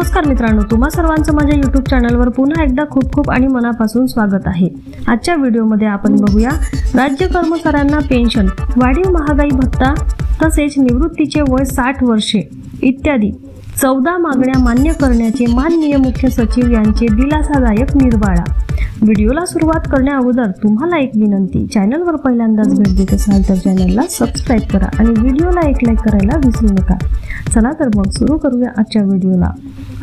नमस्कार मित्रांनो तुम्हा सर्वांचं माझ्या युट्यूब चॅनलवर पुन्हा एकदा खूप खूप आणि मनापासून स्वागत आहे. आजच्या व्हिडिओमध्ये आपण बघूया राज्य कर्मचाऱ्यांना पेन्शन वाढीव महागाई भत्ता तसेच निवृत्तीचे वय साठ वर्षे इत्यादी चौदा मागण्या मान्य करण्याचे माननीय मुख्य सचिव यांचे दिलासादायक निर्वाळा. व्हिडिओला सुरुवात करण्या अगोदर तुम्हाला एक विनंती चॅनलवर पहिल्यांदाच भेट देत असाल तर चॅनलला सबस्क्राईब करा आणि व्हिडिओला एक लाईक करायला विसरू नका. चला तर मग सुरू करूया आजच्या व्हिडिओला.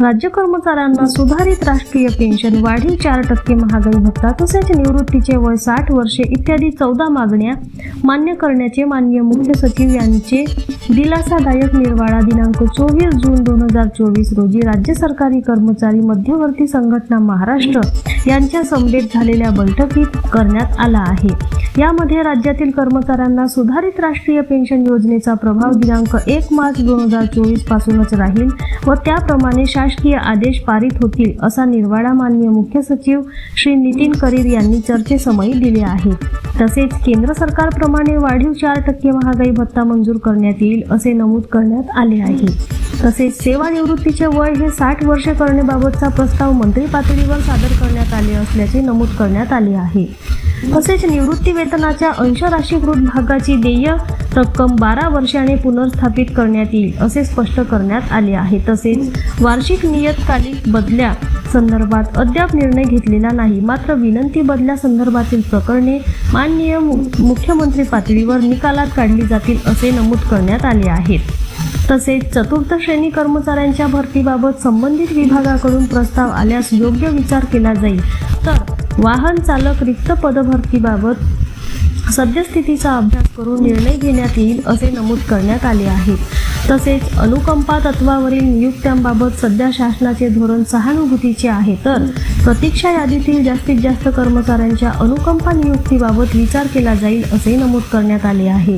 राज्य कर्मचाऱ्यांना सुधारित राष्ट्रीय पेन्शन वाढीव चार टक्के महागाई भत्ता तसेच निवृत्तीचे वय साठ वर्षे इत्यादी चौदा मागण्या मान्य करण्याचे माननीय मुख्य सचिव यांचे दिलासादायक निर्वाळा दिनांक चोवीस जून दोन हजार चोवीस रोजी राज्य सरकारी कर्मचारी मध्यवर्ती संघटना महाराष्ट्र यांच्या समवेत झालेल्या बैठकीत करण्यात आला आहे. यामध्ये राज्यातील कर्मचाऱ्यांना सुधारित राष्ट्रीय पेन्शन योजनेचा प्रभाव दिनांक एक मार्च दोन हजार चोवीस पासूनच राहील व त्याप्रमाणे शासकीय आदेश पारित होतील असा निर्वाळा माननीय मुख्य सचिव श्री नितीन करीर यांनी चर्चेसमयी दिले आहे. तसेच केंद्र सरकारप्रमाणे वाढीव चार टक्के महागाई भत्ता मंजूर करण्यात येईल असे नमूद करण्यात आले आहे. तसेच सेवानिवृत्तीचे वय हे साठ वर्षे करण्याबाबतचा प्रस्ताव मंत्री पातळीवर सादर करण्यात आले असल्याचे नमूद करण्यात आले आहे. तसेच निवृत्ती वेतनाच्या अंशराशीकृत भागाची देय रक्कम बारा वर्षाने पुनर्स्थापित करण्यात येईल असे स्पष्ट करण्यात आले आहे. तसेच वार्षिक नियतकालिक बदल्या संदर्भात अद्याप निर्णय घेतलेला नाही. मात्र विनंती बदल्या संदर्भातील प्रकरणे माननीय मुख्यमंत्री पातळीवर निकालात काढली जातील असे नमूद करण्यात आले आहेत. तसेच चतुर्थ श्रेणी कर्मचाऱ्यांच्या भरतीबाबत संबंधित विभागाकडून प्रस्ताव आल्यास योग्य विचार केला जाईल. तर वाहन चालक रिक्त पदभरतीबाबत सद्यस्थितीचा अभ्यास करून निर्णय घेण्यात येईल असे नमूद करण्यात आले आहे. तसेच अनुकंपा तत्वावरील नियुक्त्यांबाबत सध्या शासनाचे धोरण सहानुभूतीचे आहे. तर प्रतीक्षा यादीतील जास्तीत जास्त कर्मचाऱ्यांच्या अनुकंपा नियुक्तीबाबत विचार केला जाईल असे नमूद करण्यात आले आहे.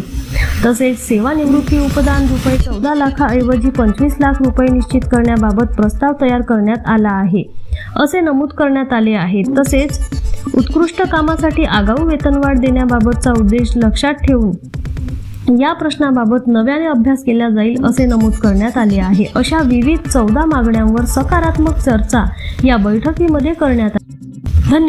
तसेच सेवानिवृत्ती उपदान रुपये चौदा लाखाऐवजी पंचवीस लाख रुपये निश्चित करण्याबाबत प्रस्ताव तयार करण्यात आला आहे. असे नमूद करण्यात आले आहे. तसेच उत्कृष्ट कामासाठी आगाऊ वेतनवाढ देण्याबाबतचा उद्देश लक्षात ठेवून या प्रश्नाबाबत नव्याने अभ्यास केला जाईल असे नमूद करण्यात आले आहे. अशा विविध चौदा मागण्यांवर सकारात्मक चर्चा या बैठकीमध्ये करण्यात